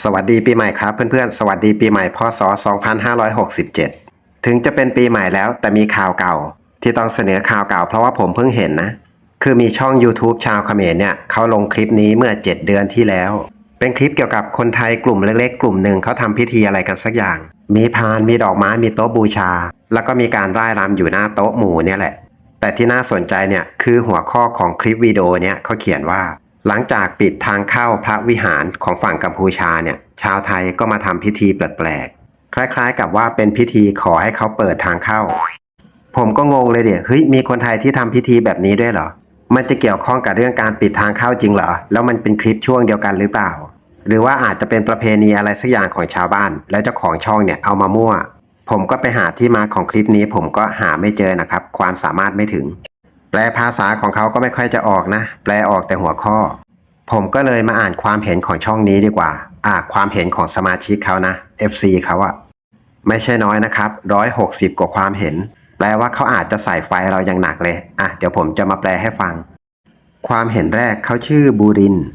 สวัสดีปีใหม่ครับเพื่อนๆ สวัสดีปีใหม่พศ 2567 ถึงจะเป็นปีใหม่แล้วแต่มีข่าวเก่า ที่ต้องเสนอข่าวเก่าเพราะว่าผมเพิ่งเห็นนะ คือมีช่อง YouTube ชาวเขมรเนี่ยเขาลงคลิปนี้เมื่อ 7 เดือนที่แล้ว เป็นคลิปเกี่ยวกับคนไทยกลุ่มเล็กๆ กลุ่มหนึ่งเขาทำพิธีอะไรกันสักอย่าง มีพานมีดอกไม้มีโต๊ะบูชา แล้วก็มีการร่ายรำอยู่หน้าโต๊ะหมู่เนี่ยแหละ แต่ที่น่าสนใจเนี่ยคือหัวข้อของคลิปวิดีโอเนี่ยเขาเขียนว่า หลังจากปิดทางเข้าพระวิหารของฝั่งกัมพูชาเนี่ย ชาวไทยก็มาทำพิธีแปลกๆ คล้ายๆ กับว่าเป็นพิธีขอให้เขาเปิดทางเข้า ผมก็งงเลยเดี๋ยวเฮ้ยมีคนไทยที่ทำพิธีแบบนี้ด้วยเหรอ มันจะเกี่ยวข้องกับเรื่องการปิดทางเข้าจริงเหรอ แล้วมันเป็นคลิปช่วงเดียวกันหรือเปล่า หรือว่าอาจจะเป็นประเพณีอะไรสักอย่างของชาวบ้าน แล้วเจ้าของช่องเนี่ยเอามามั่ว ผมก็ไปหาที่มาของคลิปนี้ ผมก็หาไม่เจอนะครับ ความสามารถไม่ถึง แปลภาษาของเขาก็ไม่ค่อยจะออกนะ แปลออกแต่หัวข้อ ผมก็เลยมาอ่านความเห็นของช่องนี้ดีกว่า อ่าความเห็นของสมาชิกเขานะ FC เขาอะไม่ใช่น้อยนะครับร้อยหกสิบกว่าความเห็น แปลว่าเขาอาจจะใส่ไฟเราอย่างหนักเลย อะ เดี๋ยวผมจะมาแปลให้ฟัง ความเห็นแรกเขาชื่อบูรินทร์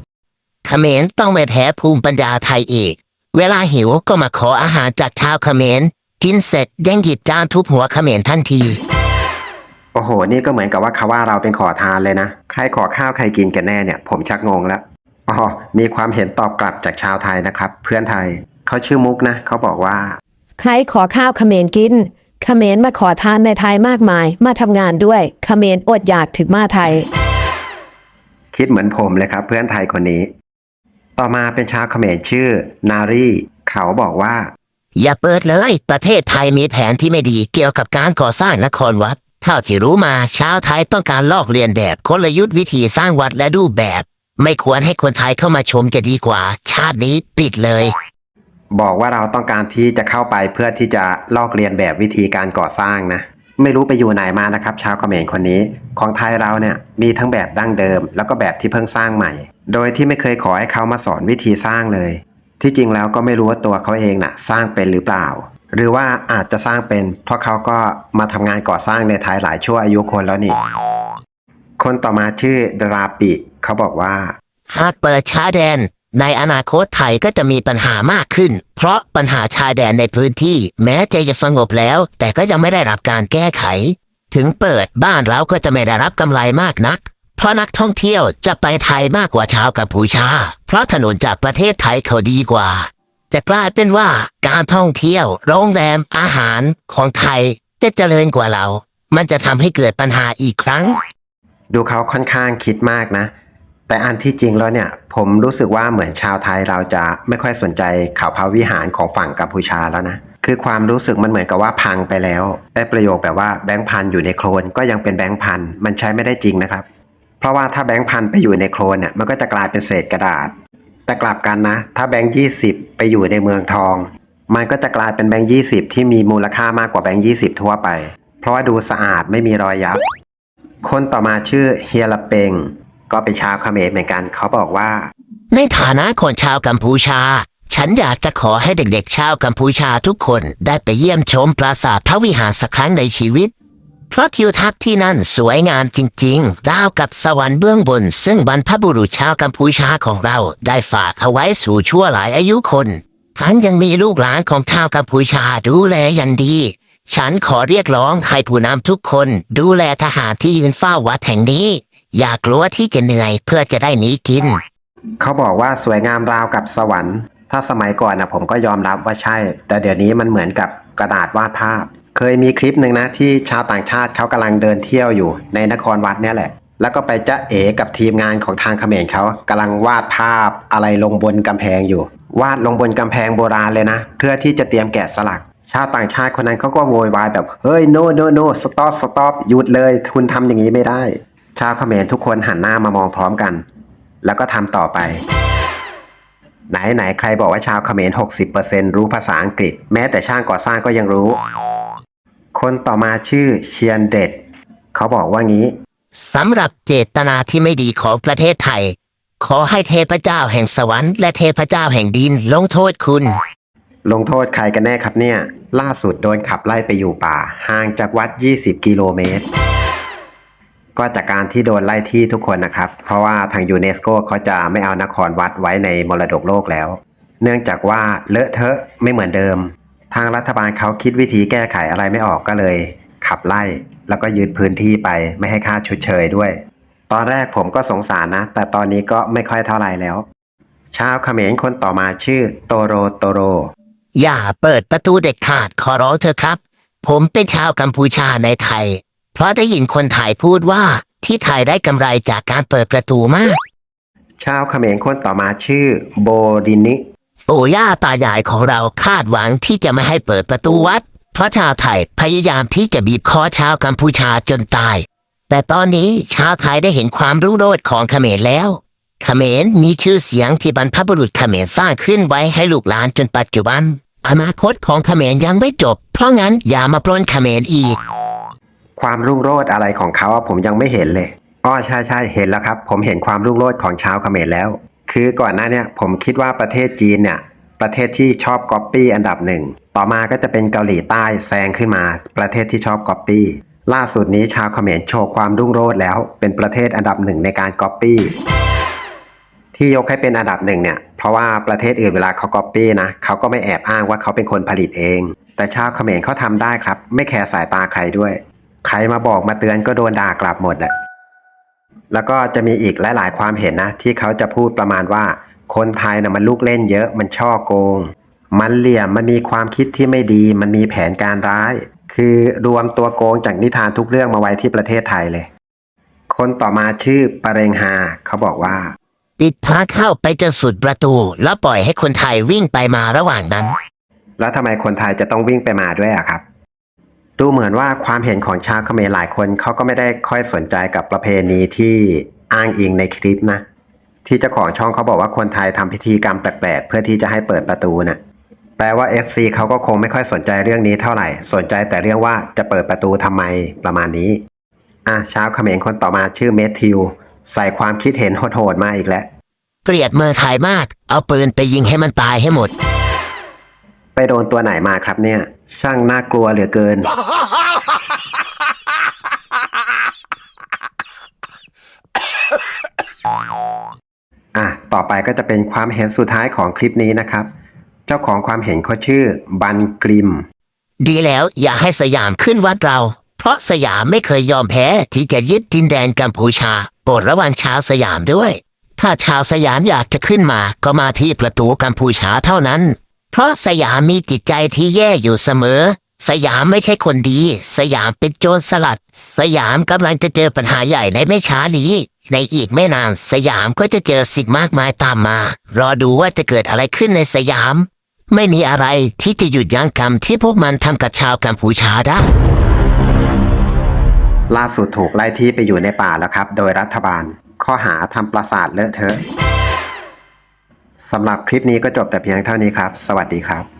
เขมรต้องไม่แพ้ภูมิปัญญาไทยอีก เวลาหิวก็มาขออาหารจากชาวเขมร กินเสร็จยังหยิบจานทุบหัวเขมรทันที อ้โห นี่ก็เหมือนกับว่าเขาว่าเราเป็นขอทานเลยนะ ใครขอข้าวใครกินกันแน่เนี่ย ผมชักงงแล้วอ๋อมีความเห็นตอบกลับจากชาวไทยนะครับ เพื่อนไทยเขาชื่อมุกนะเขาบอกว่า ใครขอข้าวเขมรกินเขมรมาขอทานในไทยมากมาย มาทำงานด้วยเขมรอดอยากถึงมาไทย คิดเหมือนผมเลยครับ เพื่อนไทยคนนี้ ต่อมาเป็นชาวเขมรชื่อ นารีเขาบอกว่า อย่าเปิดเลย ประเทศไทยมีแผนที่ไม่ดีเกี่ยวกับการก่อสร้างนครวัดเท่าที่รู้มาชาวไทยต้องการลอกเลียนแบบกลยุทธ์วิธีสร้างวัดและรูปแบบ ไม่ควรให้คนไทยเข้ามาชมจะดีกว่า ชาตินี้ปิดเลย บอกว่าเราต้องการที่จะเข้าไปเพื่อที่จะลอกเลียนแบบวิธีการก่อสร้างนะ ไม่รู้ไปอยู่ไหนมานะครับ ชาวเขมรคนนี้ ของไทยเราเนี่ยมีทั้งแบบดั้งเดิม แล้วก็แบบที่เพิ่งสร้างใหม่ โดยที่ไม่เคยขอให้เขามาสอนวิธีสร้างเลย ที่จริงแล้วก็ไม่รู้ว่าตัวเขาเองน่ะ สร้างเป็นหรือเปล่า หรือว่าอาจจะสร้างเป็น เพราะเขาก็มาทำงานก่อสร้างในไทยหลายชั่วอายุคนแล้วนี่ คนต่อมาชื่อดราปิ เขาบอกว่า หากเปิดชายแดน ในอนาคตไทยก็จะมีปัญหามากขึ้น เพราะปัญหาชายแดนในพื้นที่ แม้จะจะสงบแล้ว แต่ก็ยังไม่ได้รับการแก้ไข ถึงเปิดบ้านเราก็จะไม่ได้รับกำไรมากนัก เพราะนักท่องเที่ยวจะไปไทยมากกว่าชาวกัมพูชา เพราะถนนจากประเทศไทยเขาดีกว่า จะกลายเป็นว่าการท่องเที่ยว โรงแรมอาหารของไทยจะเจริญกว่าเรา มันจะทำให้เกิดปัญหาอีกครั้ง ดูเขาค่อนข้างคิดมากนะ แต่อันที่จริงแล้วเนี่ย ผมรู้สึกว่าเหมือนชาวไทยเราจะไม่ค่อยสนใจเขาพระวิหารของฝั่งกัมพูชาแล้วนะ คือความรู้สึกมันเหมือนกับว่าพังไปแล้วไอ้ประโยคแบบว่าแบงค์พันอยู่ในโคลนก็ยังเป็นแบงค์พันมันใช้ไม่ได้จริงนะครับ เพราะว่าถ้าแบงค์พันไปอยู่ในโคลนเนี่ยมันก็จะกลายเป็นเศษกระดาษ แต่กลับกันนะ ถ้าแบงค์ยี่สิบไปอยู่ในเมืองทอง มันก็จะกลายเป็นแบงค์ยี่สิบที่มีมูลค่ามากกว่าแบงค์ยี่สิบทั่วไป เพราะว่าดูสะอาดไม่มีรอยยับ คนต่อมาชื่อเฮียละเปง ก็เป็นชาวเขมรเหมือนกัน เขาบอกว่า ในฐานะคนชาวกัมพูชา ฉันอยากจะขอให้เด็กๆ ชาวกัมพูชาทุกคนได้ไปเยี่ยมชมปราสาทพระวิหารสักครั้งในชีวิต เพราะทิวทัศน์ที่นั่นสวยงามจริงๆราวกับสวรรค์เบื้องบน ซึ่งบรรพบุรุษชาวกัมพูชาของเราได้ฝากเอาไว้สู่ชั่วหลายอายุคนทั้งยังมีลูกหลานของชาวกัมพูชาดูแลอยันดี ฉันขอเรียกร้องให้ผู้นำทุกคนดูแลทหารที่ยืนเฝ้าวัดแห่งนี้ อย่ากลัวที่จะเหนื่อยเพื่อจะได้หนีกิน เขาบอกว่าสวยงามราวกับสวรรค์ ถ้าสมัยก่อนนะผมก็ยอมรับว่าใช่ แต่เดี๋ยวนี้มันเหมือนกับกระดาษวาดภาพ เคยมีคลิปหนึ่งนะที่ชาวต่างชาติเขากำลังเดินเที่ยวอยู่ในนครวัดเนี่ยแหละ แล้วก็ไปจะเอกับทีมงานของทางเขมรเขากำลังวาดภาพอะไรลงบนกำแพงอยู่ วาดลงบนกำแพงโบราณเลยนะ เพื่อที่จะเตรียมแกะสลัก ชาวต่างชาติคนนั้นเขาก็โวยวายแบบเฮ้ย no no no stop stop หยุดเลยคุณทำอย่างนี้ไม่ได้ ชาวเขมรทุกคนหันหน้ามามองพร้อมกัน แล้วก็ทำต่อไปไหนไหนใครบอกว่าชาวเขมร 60%รู้ภาษาอังกฤษ แม้แต่ช่างก่อสร้างก็ยังรู้ คนต่อมาชื่อเชียนเด็ด เขาบอกว่างี้ สำหรับเจตนาที่ไม่ดีของประเทศไทย ขอให้เทพเจ้าแห่งสวรรค์และเทพเจ้าแห่งดินลงโทษคุณ ลงโทษใครกันแน่ครับเนี่ย ล่าสุดโดนขับไล่ไปอยู่ป่า ห่างจากวัด 20 กิโลเมตร ก็จากการที่โดนไล่ที่ทุกคนนะครับ เพราะว่าทางยูเนสโกเขาจะไม่เอานครวัดไว้ในมรดกโลกแล้ว เนื่องจากว่าเลอะเทอะไม่เหมือนเดิม ทางรัฐบาลเขาคิดวิธีแก้ไขอะไรไม่ออกก็เลย ขับไล่แล้วก็ยึดพื้นที่ไปไม่ให้ค่าชดเชยด้วย ตอนแรกผมก็สงสารนะ แต่ตอนนี้ก็ไม่ค่อยเท่าไหร่แล้ว ชาวเขมรคนต่อมาชื่อโตโรโตโร อย่าเปิดประตูเด็ดขาดขอร้องเธอะครับ ผมเป็นชาวกัมพูชาในไทย เพราะได้ยินคนไทยพูดว่าที่ไทยได้กำไรจากการเปิดประตูมาก ชาวเขมรคนต่อมาชื่อโบดินิ ปู่ย่าตายายของเราคาดหวังที่จะไม่ให้เปิดประตูวัด เพราะชาวไทยพยายามที่จะบีบคอชาวกัมพูชาจนตาย แต่ตอนนี้ชาวไทยได้เห็นความรุ่งโรจน์ของเขมรแล้ว เขมรมีชื่อเสียงที่บรรพบุรุษเขมรสร้างขึ้นไว้ให้ลูกหลานจนปัจจุบัน อนาคตของเขมรยังไม่จบ เพราะงั้นอย่ามาปล้นเขมรอีก ความรุ่งโรจน์อะไรของเขาอะผมยังไม่เห็นเลย อ้อใช่ใช่เห็นแล้วครับ ผมเห็นความรุ่งโรจน์ของชาวเขมรแล้ว คือก่อนหน้านี่ยผมคิดว่าประเทศจีนเนี่ยประเทศที่ชอบก๊อปปี้อันดับหนึ่ง ต่อมาก็จะเป็นเกาหลีใต้แซงขึ้นมา ประเทศที่ชอบก๊อปปี้ ล่าสุดนี้ชาวเขมรโชว์ความรุ่งโรจน์แล้ว เป็นประเทศอันดับหนึ่งในการก๊อปปี้ที่ยกให้เป็นอันดับหนึ่งเนี่ยเพราะว่าประเทศอื่นเวลาเขาก๊อปปี้นะเขาก็ไม่แอบอ้างว่าเขาเป็นคนผลิตเอง แต่ชาวเขมรเขาทำได้ครับ ไม่แคร์สายตาใครด้วย ใครมาบอกมาเตือนก็โดนด่ากลับหมดแหละ แล้วก็จะมีอีกหลายๆ ความเห็นนะ ที่เขาจะพูดประมาณว่า คนไทยนะมันลูกเล่นเยอะมันช่อโกง มันเหลี่ยมมันมีความคิดที่ไม่ดี มันมีแผนการร้าย คือรวมตัวโกงจากนิทานทุกเรื่องมาไว้ที่ประเทศไทยเลย คนต่อมาชื่อปะเรงฮาเขาบอกว่า ปิดทางเข้าไปจนสุดประตู แล้วปล่อยให้คนไทยวิ่งไปมาระหว่างนั้น แล้วทำไมคนไทยจะต้องวิ่งไปมาด้วยอะครับ ดูเหมือนว่าความเห็นของชาวเขมรหลายคนเขาก็ไม่ได้ค่อยสนใจกับประเพณีที่อ้างอิงในคลิปนะ ที่เจ้าของช่องเขาบอกว่าคนไทยทำพิธีกรรมแปลกๆ เพื่อที่จะให้เปิดประตูน่ะแปลว่า FC เขาก็คงไม่ค่อยสนใจเรื่องนี้เท่าไหร่ สนใจแต่เรื่องว่าจะเปิดประตูทำไมประมาณนี้อะชาวเขมรคนต่อมาชื่อเมทิวใส่ความคิดเห็นโหดๆมาอีกแล้วเกลียดเมืองไทยมาก เอาปืนไปยิงให้มันตายให้หมด ไปโดนตัวไหนมาครับเนี่ย ช่างน่ากลัวเหลือเกิน อะ ต่อไปก็จะเป็นความเห็นสุดท้ายของคลิปนี้นะครับ เจ้าของความเห็นเขาชื่อบันกริม ดีแล้วอย่าให้สยามขึ้นวัดเรา เพราะสยามไม่เคยยอมแพ้ที่จะยึดดินแดนกัมพูชาโปรดระวังชาวสยามด้วย ถ้าชาวสยามอยากจะขึ้นมาก็มาที่ประตูกัมพูชาเท่านั้น ราะสยามมีจิตใจที่แย่อยู่เสมอ สยามไม่ใช่คนดี สยามเป็นโจรสลัด สยามกำลังจะเจอปัญหาใหญ่ในไม่ช้านี้ ในอีกไม่นานสยามก็จะเจอสิ่งมากมายตามมา รอดูว่าจะเกิดอะไรขึ้นในสยาม ไม่มีอะไรที่จะหยุดยั้งกรรมที่พวกมันทำกับชาวกัมพูชาได้ล่าสุดถูกไล่ที่ไปอยู่ในป่าแล้วครับ โดยรัฐบาล ข้อหาทำปราสาทเลอะเทอะ สำหรับคลิปนี้ก็จบแต่เพียงเท่านี้ครับ สวัสดีครับ